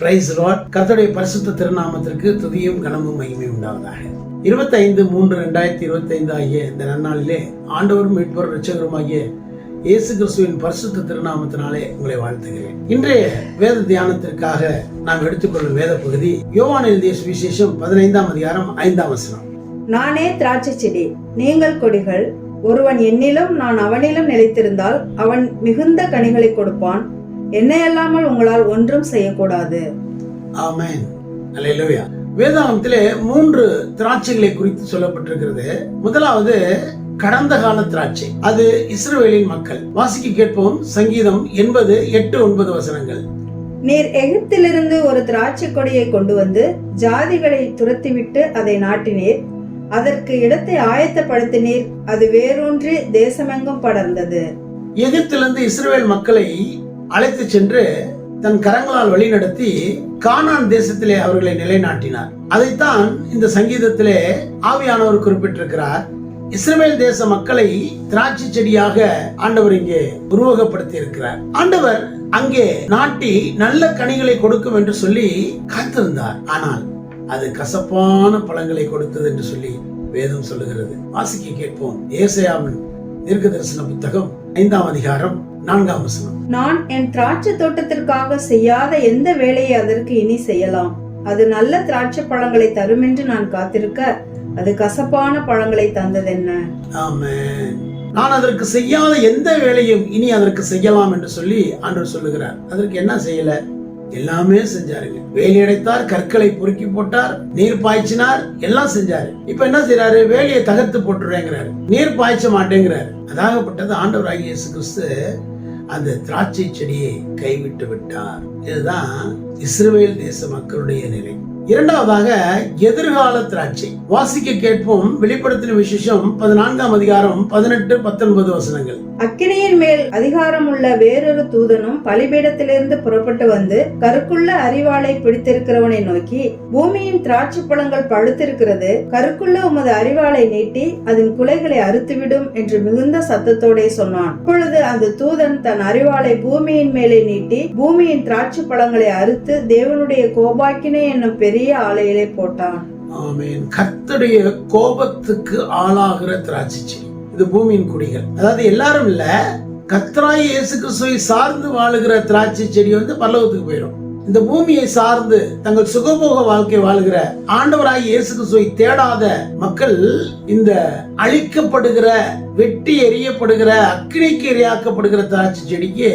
Price rod கர்த்தருடைய பரிசுத்த திருநாமத்திற்கு துதியும் கனமும் மகிமை உண்டாவதாக. இருபத்தைந்து மூன்று ரெண்டாயிரத்தி இருபத்தி ஐந்து ஆகிய இந்த நன்னாளிலே ஆண்டவரும் மீட்பர் ரட்சகருமாகிய இயேசு கிறிஸ்துவின் பரிசுத்த திருநாமத்தினாலே உங்களை வாழ்த்துகிறேன். இன்றைய வேத தியானத்திற்காக நாம் எடுத்துக்கொள்ளும் வேத பகுதி யோவான் எழுதிய சுவிசேஷம் பதினைந்தாம் அதிகாரம் ஐந்தாம் வசனம். நானே திராட்சை செடி நீங்கள் கொடிகள். ஒருவன் என்னிலும் நான் அவனிலும் நிலைத்திருந்தால் அவன் மிகுந்த கனிகளை கொடுப்பான். என்னை அல்லாமல் உங்களால் ஒன்றும் செய்யக்கூடாது. ஆமென். அல்லேலூயா. வேதாகமத்திலே மூன்று திராட்சைகளை குறித்து சொல்லப்பட்டிருக்கிறது. முதலாவது கடந்த கால திராட்சை. அது இஸ்ரவேலின் மக்கள். வாசிக்க கேட்போம். சங்கீதம் எண்பது எட்டு ஒன்பது வசனங்கள். நீர் எகிப்திலிருந்து ஒரு திராட்சை கொடியை கொண்டு வந்து ஜாதிகளை துரத்திவிட்டு அதை நாட்டினீர். அதற்கு இடத்தை ஆயத்தப்படுத்தினீர். அது வேரூன்றி தேசமெங்கும் படர்ந்தது. எகிப்திலிருந்து இஸ்ரவேல் மக்களை அழைத்து சென்று தன் கரங்களால் வழிநடத்தி கானான் தேசத்திலே அவர்களை நிலைநாட்டினார். அதைத்தான் இந்த சங்கீதத்திலே ஆவியானவர் குறிப்பிட்டிருக்கிறார். இஸ்ரேல் தேச மக்களை திராட்சை செடியாக ஆண்டவர் இங்கே உருவகப்படுத்தி இருக்கிறார் ஆண்டவர் அங்கே நாட்டி நல்ல கனிகளை கொடுக்கும் என்று சொல்லி காத்திருந்தார். ஆனால் அது கசப்பான பழங்களை கொடுத்தது என்று சொல்லி வேதம் சொல்லுகிறது. வாசிக்க கேட்போம். ஏசையாவின் தீர்க்க தரிசன புத்தகம் ஐந்தாம் அதிகாரம் நான்காம் வசனம். நான் என் திராட்சை தோட்டத்திற்காக செய்யாத எந்த வேலையை அதற்கு இனி செய்யலாம்? அது நல்ல திராட்சை பழங்களை தரும் என்று நான் காத்திருக்க அது கசப்பான பழங்களை தந்ததென்ன ஆமென். நான் அதற்கு செய்யாத எந்த வேலையும் இனி அதற்கு செய்யலாம் என்று சொல்லி ஆண்டவர் சொல்லுகிறார். அதற்கு என்ன செய்யல? எல்லாமே செஞ்சாருங்க. வேலி அடைத்தார் கற்களை பொறுக்கி போட்டார் நீர் பாய்ச்சினார் எல்லாம் செஞ்சாரு. இப்ப என்ன செய்யறாரு வேலியை தகர்த்து போட்டுறேங்கிறாரு. நீர் பாய்ச்ச மாட்டேங்கிறாரு. அதாகப்பட்டது ஆண்டவராகிய இயேசு கிறிஸ்து அந்த திராட்சை செடியை கைவிட்டு விட்டார். இதுதான் இஸ்ரேல் தேச மக்களுடைய நிலை. இரண்டாவதாக எதிர்கால திராட்சை. வாசிக்க கேட்போம் வெளிப்படுத்தின விசேஷம் பதினான்காம் அதிகாரம் பதினெட்டு பத்தொன்பது வசனங்கள். அக்கினியின் மேல் அதிகாரம் உள்ள வேறொரு தூதனும் பலிபீடத்திலிருந்து புறப்பட்டு வந்து கருக்குள்ள அறிவாளை பிடித்திருக்கிறவனை நோக்கி பூமியின் திராட்சை பழங்கள் பழுத்திருக்கிறது. கருக்குள்ள உமது அறிவாளை நீட்டி அதன் குலைகளை அறுத்துவிடும் என்று மிகுந்த சத்தத்தோடே சொன்னான். அப்பொழுது அந்த தூதன் தன் அறிவாளை பூமியின் மேலே நீட்டி பூமியின் திராட்சை பழங்களை அறுத்து தேவனுடைய கோபாக்கினை என்னும் பெரிய பெரிய ஆலையிலே போட்டான். ஆமேன். கர்த்தருடைய கோபத்துக்கு ஆளாகிற திராட்சை செடி இது பூமியின் குடிகள். அதாவது எல்லாரும் இல்ல கத்தராய் இயேசு கிறிஸ்துவை சார்ந்து வாழுகிற திராட்சை செடி வந்து பல்லவத்துக்கு போயிடும் இந்த பூமியை சார்ந்து தங்கள் சுகபோக வாழ்க்கை வாழுகிற ஆண்டவராய் இயேசு கிறிஸ்துவை தேடாத மக்கள் இந்த அழிக்கப்படுகிற வெட்டி எறியப்படுகிற அக்கினிக்கு எரியாக்கப்படுகிற திராட்சை செடிக்கு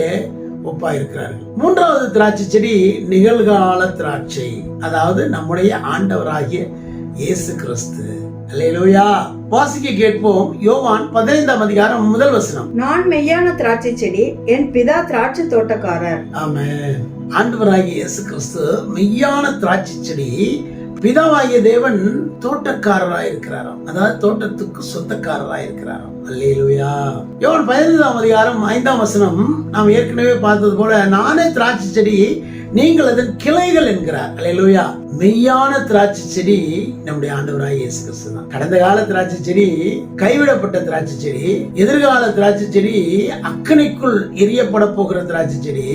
ஒப்பா இருக்கிறார்கள் மூன்றாவது திராட்சை செடி நிகழ்கால திராட்சை. அதாவது நம்முடைய ஆண்டவராகிய இயேசு கிறிஸ்து. அல்லேலூயா. வாசிக்க கேட்போம் யோவான் பதினைந்தாம் அதிகாரம் முதல் வசனம். நான் மெய்யான திராட்சை செடி என் பிதா திராட்சை தோட்டக்காரர். ஆமென். ஆண்டவராகிய இயேசு கிறிஸ்து மெய்யான திராட்சை செடி பிதாவாகிய தேவன் தோட்டக்காரராய் இருக்கிறாராம் அதாவது தோட்டத்துக்கு சொந்தக்காரராய் இருக்கிறாராம் அல்லேலுயா. யோவான் பதினைந்தாம் அதிகாரம் ஐந்தாம் வசனம் நாம் ஏற்கனவே பார்த்தது போல நானே திராட்சை செடி நீங்கள் அதன் கிளைகள் என்கிறார். அல்லேலுயா. மெய்யான திராட்சை செடி நம்முடைய ஆண்டவராய் இயேசு கிறிஸ்து தான். கடந்த கால திராட்சை செடி கைவிடப்பட்ட திராட்சை செடி எதிர்கால திராட்சை செடி அக்கனைக்குள் எரியப்பட போகிற திராட்சை செடி.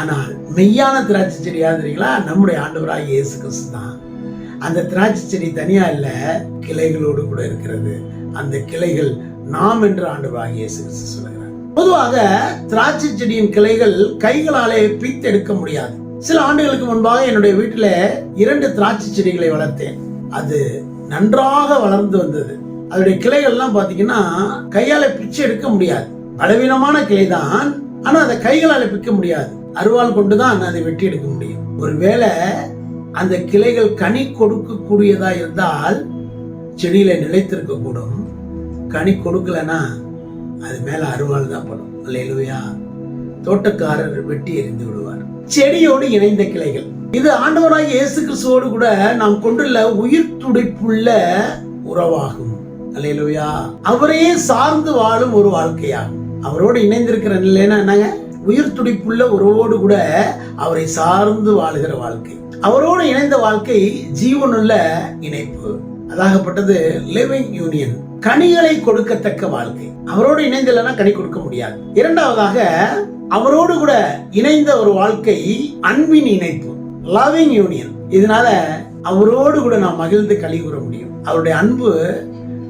ஆனால் மெய்யான திராட்சை செடி யாருங்களா நம்முடைய ஆண்டவராய் இயேசு கிறிஸ்து தான். அந்த திராட்சை செடி தனியா இல்ல கிளைகளோடு கூட இருக்கிறது. அந்த கிளைகள் நாம் என்று ஆண்டவராக இயேசு கிறிஸ்து சொல்லுகிறார். பொதுவாக திராட்சை செடியின் கிளைகள் கைகளாலே பிய்த்து எடுக்க முடியாது. சில ஆண்டுகளுக்கு முன்பாக என்னுடைய வீட்டில் இரண்டு திராட்சை செடிகளை வளர்த்தேன். அது நன்றாக வளர்ந்து வந்தது. அதோடைய கிளைகள்லாம் பார்த்தீங்கன்னா கையால பிச்சு எடுக்க முடியாது. பலவீனமான கிளை தான் ஆனா அதை கைகளால பிக்க முடியாது. அருவாள் கொண்டுதான் அதை வெட்டி எடுக்க முடியும். ஒருவேளை அந்த கிளைகள் கனி கொடுக்கக்கூடியதா இருந்தால் செடியில நிலைத்திருக்க கூடும் கனி கொடுக்கலனா அது மேல அருவாள் தான் படும். அல்லையா தோட்டக்காரர் வெட்டி எறிந்து விடுவார். செடியோடு இணைந்த கிளைகள். இது ஆண்டவராகிய இயேசு கிறிஸ்துவோடு கூட நாம் கொண்டுள்ள உயிர் துடிப்புள்ள உறவாகும். அல்லையிலுயா அவரையே சார்ந்து வாழும் ஒரு வாழ்க்கையாகும். அவரோடு இணைந்திருக்கிற நிலைன்னா என்னங்க? உயிர் துடிப்புள்ள உறவோடு கூட அவரை சார்ந்து வாழுகிற வாழ்க்கை. அவரோடு இணைந்த வாழ்க்கை ஜீவனுள்ள இணைப்பு. அதாகப்பட்டது லிவிங் யூனியன் கனிகளை கொடுக்கத்தக்க வாழ்க்கை. அவரோடு இணைந்தலன்னா கனி கொடுக்க முடியாது. இரண்டாவதாக அவரோடு கூட இணைந்த ஒரு வாழ்க்கை அன்பின் இணைப்பு லவ்விங் யூனியன் இதனால அவரோடு கூட நாம் மகிழ்ந்து கழி கூற முடியும். அவருடைய அன்பு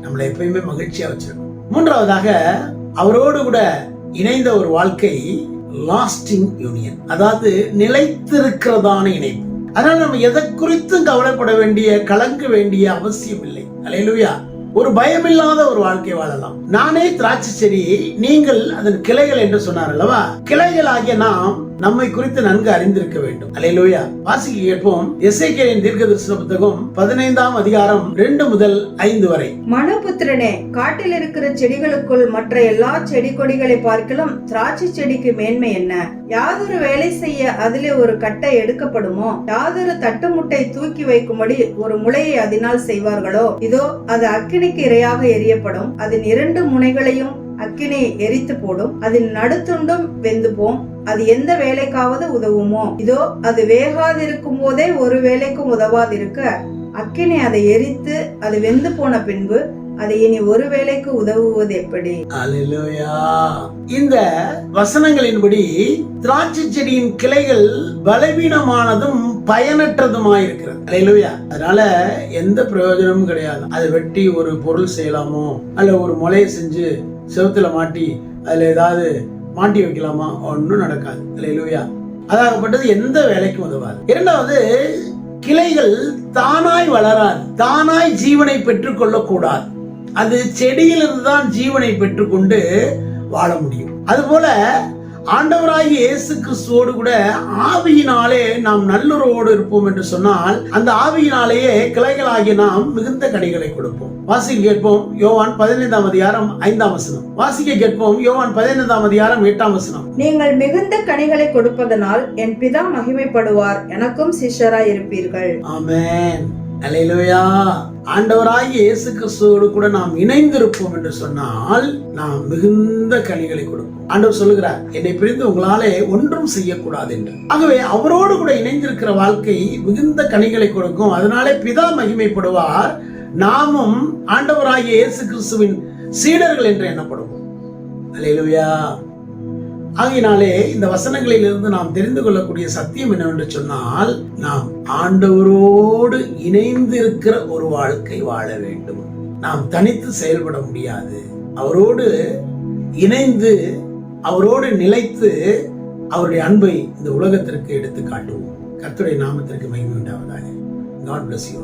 நம்மளை எப்பயுமே மகிழ்ச்சியா வச்சிருக்கும். மூன்றாவதாக அவரோடு கூட இணைந்த ஒரு வாழ்க்கை லாஸ்டிங் யூனியன் அதாவது நிலைத்திருக்கிறதான இணைப்பு. அதனால நம்ம எதை குறித்தும் கவலைப்பட வேண்டிய கலங்க வேண்டிய அவசியம் இல்லை. அலையலுயா ஒரு பயமில்லாத ஒரு வாழ்க்கை வாழலாம். நானே திராட்சை செடி நீங்கள் அதன் கிளைகள் என்று சொன்னார் அல்லவா? கிளைகள் ஆகிய நாம் நம்மை குறித்து நன்கு அறிந்திருக்க வேண்டும். அலையிலோயா வாசிக்க கேட்போம். எஸ்ஐகேயின் தீர்க்க தரிசன புத்தகம் பதினைந்தாம் அதிகாரம் ரெண்டு முதல் ஐந்து வரை. மனுபுத்திரனே காட்டில் இருக்கிற செடிகளுக்குள் மற்ற எல்லா செடி கொடிகளை பார்க்கலும். திராட்சை செடிக்கு மேன்மை என்ன? யாதொரு வேலை செய்ய அதிலே ஒரு கட்டை எடுக்கப்படுமோ? யாதொரு தட்டு முட்டை தூக்கி வைக்கும்படி ஒரு முளையை அதனால் செய்வார்களோ? இதோ அது அக்கினிக்கு இரையாக எரியப்படும் அதன் இரண்டு முனைகளையும் அக்கினி எரித்து போடும். அதில் நடுத்துண்டும் வெந்து போம். அது எந்த வேலைக்காவது உதவுமோ? இதோ அது வேகாதிருக்கும் போதே ஒரு வேலைக்கும் உதவாதிருக்க. அக்கினி அதை எரித்து அது வெந்து போன பின்பு அது இனி ஒரு வேலைக்கு உதவுவது எப்படி? இந்த வசனங்களின்படி திராட்சை செடியின் கிளைகள் பலவீனமானதும் பயனற்றதுமாயிருக்கிறது அலையிலுயா அதனால எந்த பிரயோஜனமும் கிடையாது. அதை வெட்டி ஒரு பொருள் செய்யலாமோ? அல்ல ஒரு முளையை செஞ்சு செவத்தில் மாட்டி அதில் ஏதாவது மாட்டி வைக்கலாமா? ஒன்றும் நடக்காது. இல்லையா அதாகப்பட்டது எந்த வேலைக்கும் உதவாது. இரண்டாவது கிளைகள் தானாய் வளராது. தானாய் ஜீவனை பெற்றுக்கொள்ள கூடாது அது செடியிலிருந்து தான் ஜீவனை பெற்றுக்கொண்டு வாழ முடியும். அதுபோல ஆண்டவராகிய இயேசு கிறிஸ்துவோடு கூட ஆவியினாலே நாம் நல்லுறவோடு இருப்போம் என்று சொன்னால் அந்த ஆவியினாலேயே கிளைகளாகிய நாம் மிகுந்த கனிகளை கொடுப்போம். வாசிக்க கேட்போம் யோவான் பதினைந்தாம் அதிகாரம் ஐந்தாம் வசனம். வாசிக்க கேட்போம் யோவான் பதினைந்தாம் அதிகாரம் எட்டாம் வசனம். நீங்கள் மிகுந்த கனிகளை கொடுப்பதனால் என் பிதா மகிமைப்படுவார் எனக்கும் சிஷ்யராய் இருப்பீர்கள் ஆமென். அல்லேலூயா ஆண்டவராகிய இயேசு கிறிஸ்துவோடு கூட நாம் இணைந்திருப்போம் என்று சொன்னால் நாம் மிகுந்த கனிகளை கொடுப்போம். ஆண்டவர் சொல்லுகிறார் என்னை பிரிந்து உங்களாலே ஒன்றும் செய்யக்கூடாது என்று. ஆகவே அவரோடு கூட இணைந்திருக்கிற வாழ்க்கை மிகுந்த கனிகளை கொடுக்கும். அதனாலே பிதா மகிமைப்படுவார். நாமும் ஆண்டவராகிய இயேசு கிறிஸ்துவின் சீடர்கள் என்று எண்ணப்படுவோம். அல்லேலூயா ஆகையினாலே இந்த வசனங்களிலிருந்து நாம் தெரிந்து கொள்ளக்கூடிய சத்தியம் என்னவென்று சொன்னால் நாம் ஆண்டவரோடு இணைந்து இருக்கிற ஒரு வாழ்க்கை வாழ வேண்டும். நாம் தனித்து செயல்பட முடியாது. அவரோடு இணைந்து அவரோடு நிலைத்து அவருடைய அன்பை இந்த உலகத்திற்கு எடுத்து காட்டுவோம். கத்துடைய நாமத்திற்கு மகிமை உண்டாவதாக. God bless you